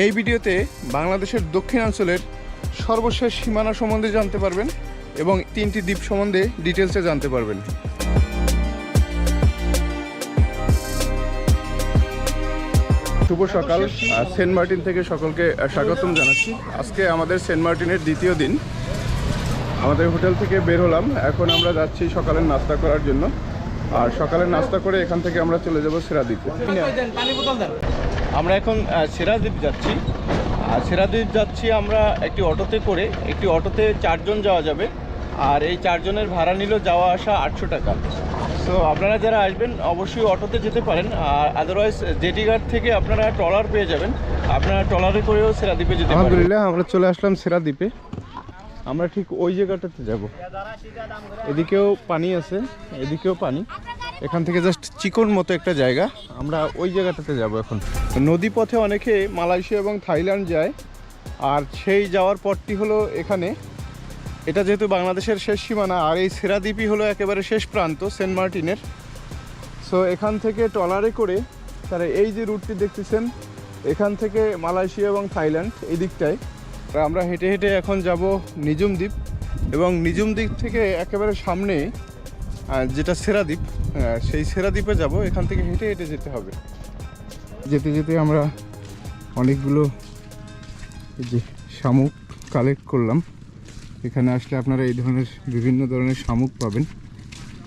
এই ভিডিওতে বাংলাদেশের দক্ষিণাঞ্চলের সর্বশেষ সীমানা সম্বন্ধে জানতে পারবেন এবং তিনটি দ্বীপ সম্বন্ধে ডিটেলসে জানতে পারবেন। শুভ সকাল। সেন্ট মার্টিন থেকে সকলকে স্বাগতম জানাচ্ছি। আজকে আমাদের সেন্ট মার্টিনের দ্বিতীয় দিন। আমাদের হোটেল থেকে বের হলাম। এখন আমরা যাচ্ছি সকালের নাস্তা করার জন্য। আর সকালের নাস্তা করে এখান থেকে আমরা চলে যাব সেরাদ্বীপে আমরা এখন সেরাদ্বীপ যাচ্ছি। আর সেরাদ্বীপ যাচ্ছি আমরা একটি অটোতে করে। একটি অটোতে চারজন যাওয়া যাবে। আর এই চারজনের ভাড়া নিল যাওয়া আসা আটশো টাকা। তো আপনারা যারা আসবেন, অবশ্যই অটোতে যেতে পারেন। আর আদারওয়াইজ জেটি ঘাট থেকে আপনারা ট্রলার পেয়ে যাবেন। আপনারা ট্রলারে করেও সেরাদ্বীপে যেতে পারেন আলহামদুলিল্লাহ, আমরা চলে আসলাম সেরাদ্বীপে। আমরা ঠিক ওই জায়গাটাতে যাব। এদিকেও পানি আছে, এদিকেও পানি। এখান থেকে জাস্ট চিকন মতো একটা জায়গা। আমরা ওই জায়গাটাতে যাব এখন। নদী পথে অনেকে মালয়েশিয়া এবং থাইল্যান্ড যায়। আর সেই যাওয়ার পথটি হলো এখানে। এটা যেহেতু বাংলাদেশের শেষ সীমানা, আর এই সেরাদ্বীপই হলো একেবারে শেষ প্রান্ত, সেন্ট মার্টিনের। সো এখান থেকে ট্রলারে করে তারা এই যে রুটটি দেখতেছেন, এখান থেকে মালয়েশিয়া এবং থাইল্যান্ড এই দিকটায় আমরা হেঁটে হেঁটে এখন যাব নিজুম দ্বীপ। এবং নিজুম দ্বীপ থেকে একেবারে সামনে আহ, যেটা সেরাদ্বীপ সেই সেরাদ্বীপে যাব এখান থেকে হেঁটে হেঁটে যেতে হবে। যেতে যেতে আমরা অনেকগুলো যে শামুক কালেক্ট করলাম। এখানে আসলে আপনারা এই ধরনের বিভিন্ন ধরনের শামুক পাবেন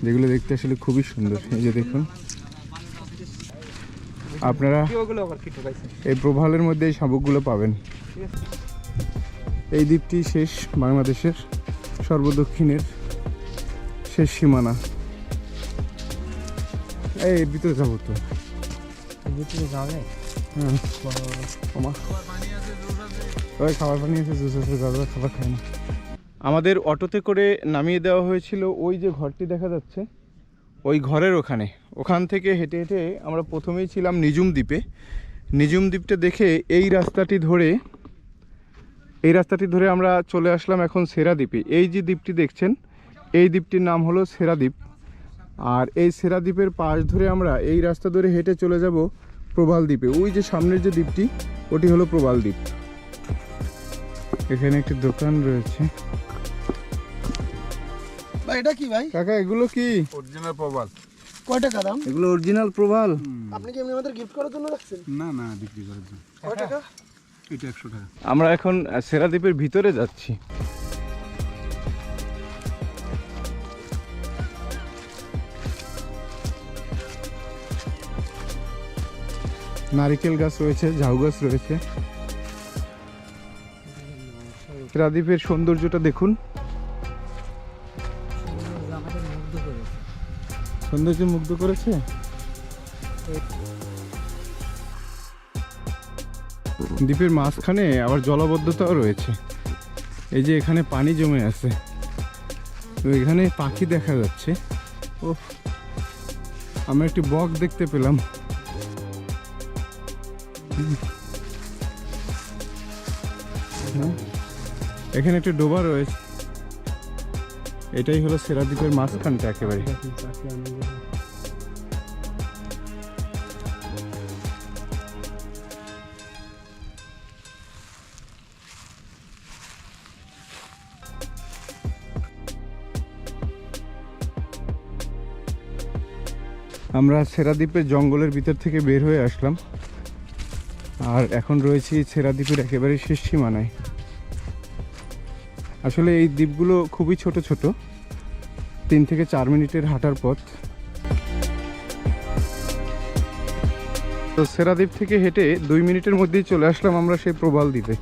যেগুলো দেখতে আসলে খুবই সুন্দর। এই যে দেখুন। আপনারা এই প্রভালের মধ্যে এই শামুকগুলো পাবেন। এই দ্বীপটি শেষ বাংলাদেশের সর্বদক্ষিণের শেষ সীমানা। এই ভিতরে যাব তো। হ্যাঁ। ওই খাবার পানি আছে জুস আছে দাদা খাবার খায় না। আমাদের অটোতে করে নামিয়ে দেওয়া হয়েছিল ওই যে ঘরটি দেখা যাচ্ছে ওই ঘরের ওখানে। ওখান থেকে হেঁটে হেঁটে আমরা প্রথমেই ছিলাম নিজুম দ্বীপে। নিজুম দ্বীপটা দেখে এই রাস্তাটি ধরে এই রাস্তাটি ধরে আমরা চলে আসলাম এখন সেরা দ্বীপে। এই যে দ্বীপটি দেখছেন এই দ্বীপটির নাম হলো সেরা দ্বীপ আর এই সেরা দ্বীপের পাশ ধরে আমরা এই রাস্তা ধরে হেঁটে চলে যাব প্রবাল দ্বীপে। ওই যে সামনের যে দ্বীপটি ওটি হলো প্রবাল দ্বীপ। এখানে একটি দোকান রয়েছে। ভাই এটা কি ভাই? কাকা এগুলো কি? অরিজিনাল প্রবাল। কয় টাকা দাম? এগুলো অরিজিনাল প্রবাল। আপনি কি এমনি আমাদের গিফট করার জন্য রাখছেন? না না বিক্রি করার জন্য। কয় টাকা? এটা একশো টাকা। আমরা এখন সেরা দ্বীপের ভিতরে যাচ্ছি। নারিকেল গাছ রয়েছে, ঝাউ গাছ রয়েছে। সেরা সৌন্দর্যটা দেখুন। সৌন্দর্য মুগ্ধ করেছে? দ্বীপের মাঝখানে আবার জলবদ্ধতাও রয়েছে। এই যে এখানে পানি জমে আছে। তো এখানে পাখি দেখা যাচ্ছে। ও আমরা একটি বক দেখতে পেলাম। এখানে একটি ডোবা রয়েছে। এটাই হলো সেরা দ্বীপের মাঝখানটা একেবারে। আমরা সেরাদ্বীপের জঙ্গলের ভিতর থেকে বের হয়ে আসলাম। আর এখন রয়েছি সেরাদ্বীপের একেবারে শেষ সীমানায়। আসলে এই দ্বীপগুলো খুবই ছোট ছোট। তিন থেকে চার মিনিটের হাঁটার পথ। তো সেরাদ্বীপ থেকে হেঁটে দুই মিনিটের মধ্যেই চলে আসলাম আমরা সেই প্রবাল দ্বীপে।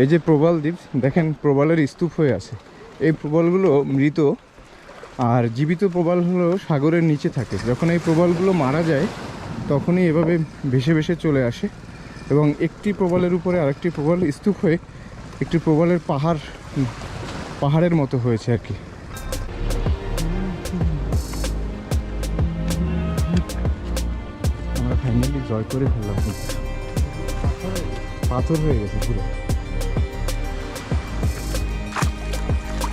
এই যে প্রবাল দ্বীপ, দেখেন প্রবালের স্তূপ হয়ে আছে। এই প্রবালগুলো মৃত আর জীবিত প্রবাল হলো সাগরের নিচে থাকে। যখন এই প্রবালগুলো মারা যায়, তখনই এভাবে ভেসে ভেসে চলে আসে এবং একটি প্রবালের উপরে আরেকটি প্রবাল স্তূপ হয়ে একটি প্রবালের পাহাড়, পাহাড়ের মতো হয়েছে আর কি। আমরা ফাইনালি জয় করে ফেললাম। পাথর হয়ে গেছে পুরো।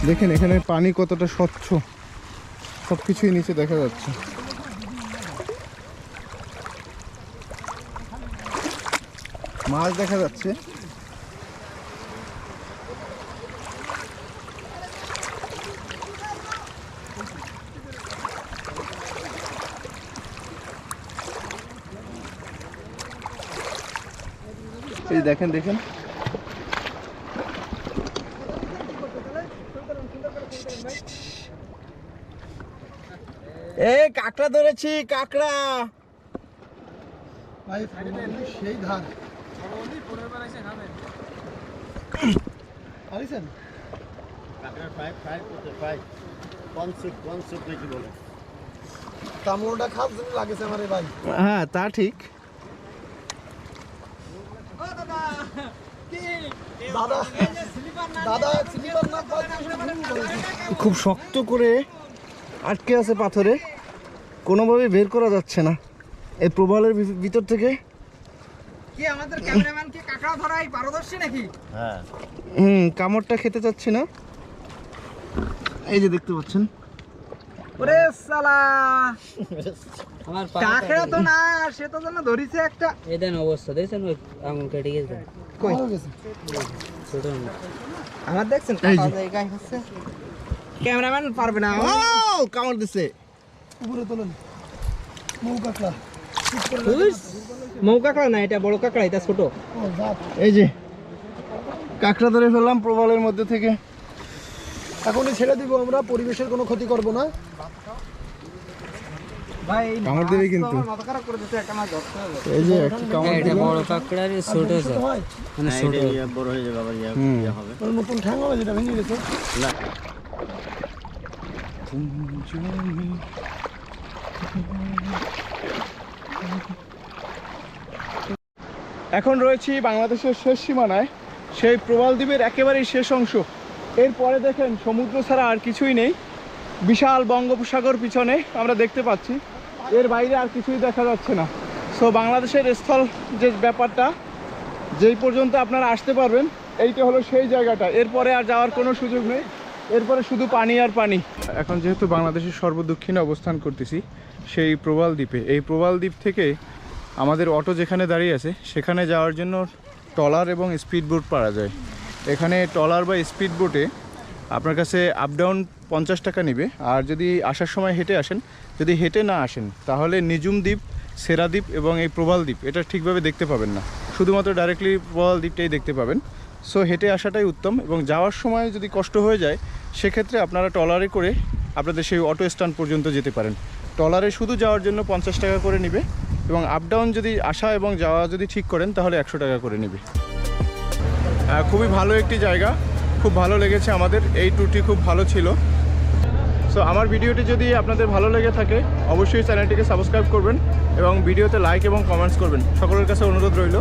দেখেন, এখানে পানি কতটা স্বচ্ছ। সব কিছুই নিচে দেখা যাচ্ছে। মাছ দেখা যাচ্ছে। এই দেখেন দেখেন। এ কাঁকড়া ধরেছি কাঁকড়া। ভাই সেই ধার আরিছেন কামড়টা খাপ জন্য লাগেছে আমার এই ভাই। হ্যাঁ তা ঠিক। দাদা দাদা স্লিপার না পাওয়ার জন্য ভুল করেছে। খুব শক্ত করে আটকে আছে পাথরে। কোনোভাবে বের করা যাচ্ছে না। এই প্রবালের ভি- ভিতর থেকে। কি আমাদের ক্যামেরাম্যান কি কাঁকড়া ধরাই পারদর্শী নাকি? হুম কামড়টা খেতে চাচ্ছি না। এই যে দেখতে পাচ্ছেন। ওরে সালা! কাঁকড়া তো না সে তো যেন ধরিছে একটা। এদেন অবস্থা দেখছেন ওই আঙুল কেটে গেছে ছোট আমার দেখছেন? জায়গায় হচ্ছে ক্যামেরাম্যান পারবে না। ও কামড় দিছে। উপরে তোলেন। মৌ কাকড়া। কাঁকড়া না এটা বড় কাঁকড়া এটা ছোট। এই যে কাঁকড়া ধরে ফেললাম প্রবালের মধ্যে থেকে। এখনই ছেড়ে দিব আমরা পরিবেশের কোনো ক্ষতি করব না। কামড় দেবে কিন্তু। মাথা খারাপ করে দিতে একটা মাছ ধরতে হবে। এই যে একটা কামড় এটা বড় কাঁকড়ার ছোট ছোট হয়। মানে ছোট। হুম। ওর নতুন ঠ্যাং হবে যেটা ভেঙে গেছে। এখন রয়েছি বাংলাদেশের শেষ সীমানায়। সেই প্রবাল দ্বীপের একেবারেই শেষ অংশ। এরপরে দেখেন, সমুদ্র ছাড়া আর কিছুই নেই। বিশাল বঙ্গোপসাগর পিছনে আমরা দেখতে পাচ্ছি। এর বাইরে আর কিছুই দেখা যাচ্ছে না। সো বাংলাদেশের স্থল যে ব্যাপারটা, যেই পর্যন্ত আপনারা আসতে পারবেন, এইটা হলো সেই জায়গাটা। এরপরে আর যাওয়ার কোনো সুযোগ নেই। এরপরে শুধু পানি আর পানি। এখন যেহেতু বাংলাদেশের সর্বদক্ষিণে অবস্থান করতেছি, সেই প্রবাল দ্বীপে। এই প্রবাল দ্বীপ থেকে আমাদের অটো যেখানে দাঁড়িয়ে আছে, সেখানে যাওয়ার জন্য ট্রলার এবং স্পিড বোট পাওয়া যায়। এখানে ট্রলার বা স্পিড বোটে আপনার কাছে আপ ডাউন পঞ্চাশ টাকা নেবে। আর যদি আসার সময় হেঁটে আসেন, যদি হেঁটে না আসেন, তাহলে নিজুম দ্বীপ, সেরা দ্বীপ এবং এই প্রবাল দ্বীপ, এটা ঠিকভাবে দেখতে পাবেন না। শুধুমাত্র ডাইরেক্টলি প্রবাল দ্বীপটাই দেখতে পাবেন। সো হেঁটে আসাটাই উত্তম এবং যাওয়ার সময় যদি কষ্ট হয়ে যায় সেক্ষেত্রে আপনারা ট্রলারে করে আপনাদের সেই অটো স্ট্যান্ড পর্যন্ত যেতে পারেন। ট্রলারে শুধু যাওয়ার জন্য পঞ্চাশ টাকা করে নেবে এবং আপ ডাউন যদি আসা এবং যাওয়া যদি ঠিক করেন, তাহলে একশো টাকা করে নেবে। খুবই ভালো একটি জায়গা। খুব ভালো লেগেছে আমাদের। এই ট্যুরটি খুব ভালো ছিল। সো আমার ভিডিওটি যদি আপনাদের ভালো লেগে থাকে, অবশ্যই চ্যানেলটিকে সাবস্ক্রাইব করবেন এবং ভিডিওতে লাইক এবং কমেন্টস করবেন। সকলের কাছে অনুরোধ রইল।